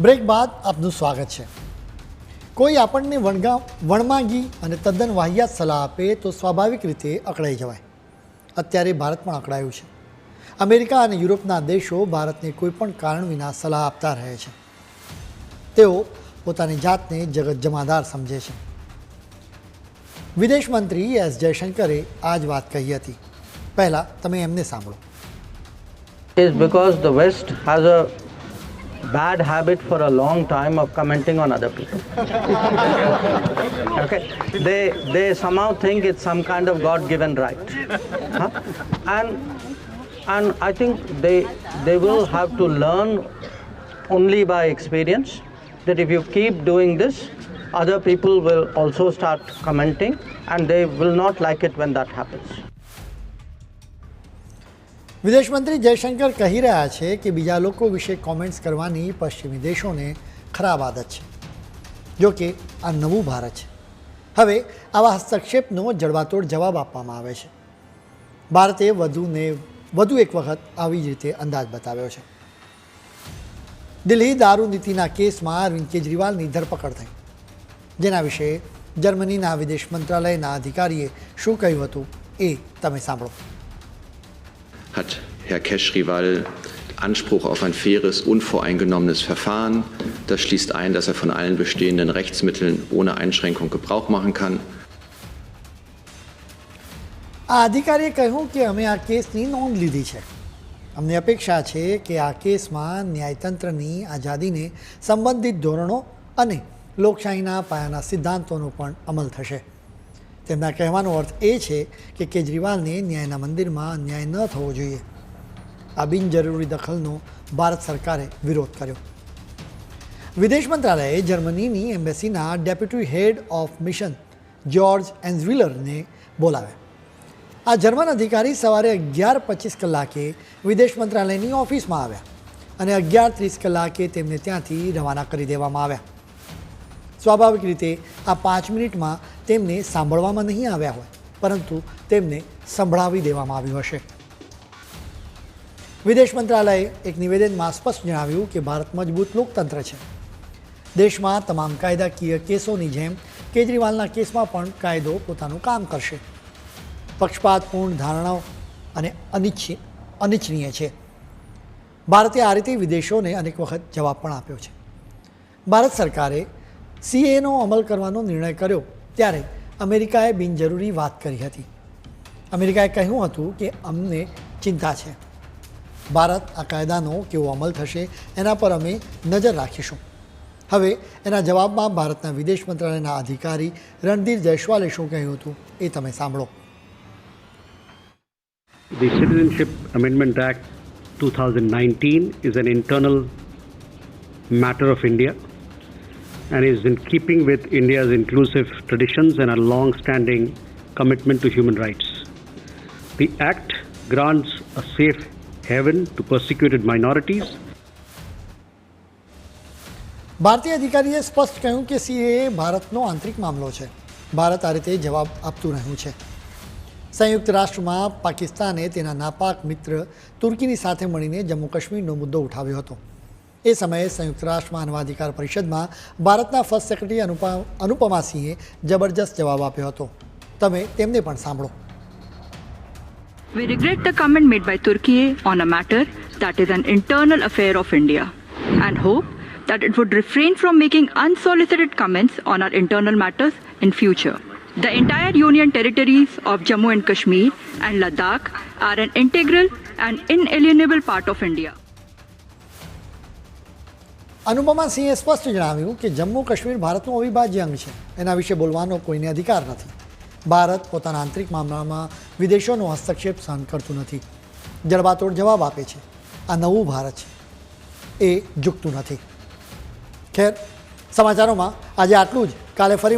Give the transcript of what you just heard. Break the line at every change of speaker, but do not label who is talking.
Break બાદ આપનું સ્વાગત છે. કોઈ આપણને વણગા, વણમાંગી અને તદ્દન વાહિયાત સલાહ આપે તો સ્વાભાવિક રીતે અકળાઈ જવાય. અત્યારે ભારત પણ અકળાયું છે. અમેરિકા અને યુરોપના દેશો ભારતને કોઈપણ કારણ વિના સલાહ આપતા રહે છે. તેઓ પોતાની જાતને જગત જમાદાર સમજે છે. વિદેશ મંત્રી એસ જયશંકરે આ જ વાત કહી હતી. પહેલાં તમે એમને સાંભળો.
Is because the west has a bad habit for a long time of commenting on other people. okay, they they somehow think it's some kind of God-given right, Huh? and and I think they they will have to learn only by experience that if you keep doing this, other people will also start commenting, and they will not like it when that happens.
વિદેશ મંત્રી જયશંકર કહી રહ્યા છે કે બીજા લોકો વિશે comments કરવાની પશ્ચિમી દેશોને ખરાબ આદત છે. જો કે આ નવું ભારત છે. હવે આવા હસ્તક્ષેપનો જડબાતોડ જવાબ આપવામાં આવે છે. ભારતે વધુને વધુ એક વખત આવી જ રીતે અંદાજ બતાવ્યો છે. દિલ્હી દારૂ નીતિના કેસમાં અરવિંદ કેજરીવાલની ધરપકડ થઈ. જેના વિશે જર્મનીના વિદેશ મંત્રાલયના અધિકારીએ શું કહ્યું હતું એ તમે સાંભળો.
hat Herr Keschriwal Anspruch auf ein faires, unvoreingenommenes Verfahren. Das schließt ein, dass er von allen bestehenden Rechtsmitteln ohne Einschränkung Gebrauch machen kann.
આ અધિકારીએ કહ્યું કે અમે આ કેસની નોંધ લીધી છે અમને અપેક્ષા છે કે આ કેસમાં ન્યાયતંત્રની આઝાદીને સંબંધિત ધોરણો અને લોકશાહીના પાયાના સિદ્ધાંતોનો પણ અમલ થશે તેમના કહેવાનો અર્થ એ છે કે કેજરીવાલને ન્યાયના મંદિરમાં ન્યાય ન થવો જોઈએ. આ બિનજરૂરી દખલનો ભારત સરકારે વિરોધ કર્યો. વિદેશ મંત્રાલયે જર્મનીની એમ્બેસીના deputy head of mission George એન્ઝવિલરને બોલાવ્યા. આ જર્મન અધિકારી સવારે અગિયાર પચીસ કલાકે વિદેશ મંત્રાલયની ઓફિસમાં આવ્યા અને અગિયાર ત્રીસ કલાકે તેમને ત્યાંથી રવાના કરી દેવામાં આવ્યા. સ્વાભાવિક રીતે આ પાંચ મિનિટમાં તેમને સાંભળવામાં નહીં આવ્યા હોય, પરંતુ તેમને સંભળાવી દેવામાં આવ્યું હશે. વિદેશ મંત્રાલયે એક નિવેદનમાં સ્પષ્ટ જણાવ્યું કે ભારત મજબૂત લોકતંત્ર છે. દેશમાં તમામ કાયદાકીય કેસોની જેમ કેજરીવાલના કેસમાં પણ કાયદો પોતાનું કામ કરશે. પક્ષપાતપૂર્ણ ધારણાઓ અને અનિચ્છ, અનિચ્છનીય છે. ભારતે આ રીતે વિદેશોને અનેક વખત જવાબ પણ આપ્યો છે. ભારત સરકારે સીએનો અમલ કરવાનો નિર્ણય કર્યો ત્યારે અમેરિકાએ બિનજરૂરી વાત કરી હતી. અમેરિકાએ કહ્યું હતું કે અમને ચિંતા છે. ભારત આ કાયદાનો કેવો અમલ થશે એના પર અમે નજર રાખીશું. હવે એના જવાબમાં ભારતના વિદેશ મંત્રાલયના અધિકારી રણધીર જયસ્વાલે શું કહ્યું હતું એ તમે સાંભળો.
The Citizenship Amendment Act 2019 is an internal matter of India. And is in keeping with India's inclusive traditions and a long standing commitment to human rights. The Act grants a safe haven to persecuted minorities
ભારતીય અધિકારીએ સ્પષ્ટ કહ્યું કે CAA ભારતનો આંતરિક મામલો છે ભારત આ રીતે જવાબ આપતું રહ્યું છે સંયુક્ત રાષ્ટ્રમાં પાકિસ્તાને તેના નાપાક મિત્ર તુર્કીની સાથે મળીને જમ્મુ કાશ્મીરનો મુદ્દો ઉઠાવ્યો હતો એ સમયે સંયુક્ત રાષ્ટ્ર માનવાધિકાર પરિષદમાં ભારતના ફર્સ્ટ સેક્રેટરી અનુપા અનુપમા સિંહે જબરજસ્ત જવાબ આપ્યો હતો તમે તેમને પણ સાંભળો
We regret the comment made by Turkey on a matter that is an internal affair of India and hope that it would refrain from making unsolicited comments on our internal matters in future. The entire union territories of Jammu and Kashmir and Ladakh are an integral and inalienable part of India.
Anupama સિંહે સ્પષ્ટ જણાવ્યું કે જમ્મુ કાશ્મીર ભારતનું અવિભાજ્ય અંગ છે. એના વિશે બોલવાનો કોઈને અધિકાર નથી. ભારત પોતાના આંતરિક મામલામાં વિદેશોનો હસ્તક્ષેપ સહન કરતું નથી. જડબાતોડ જવાબ આપે છે. આ નવું ભારત છે. એ ઝૂકતું નથી. ખેર, સમાચારોમાં આજે આટલું જ. કાલે ફરી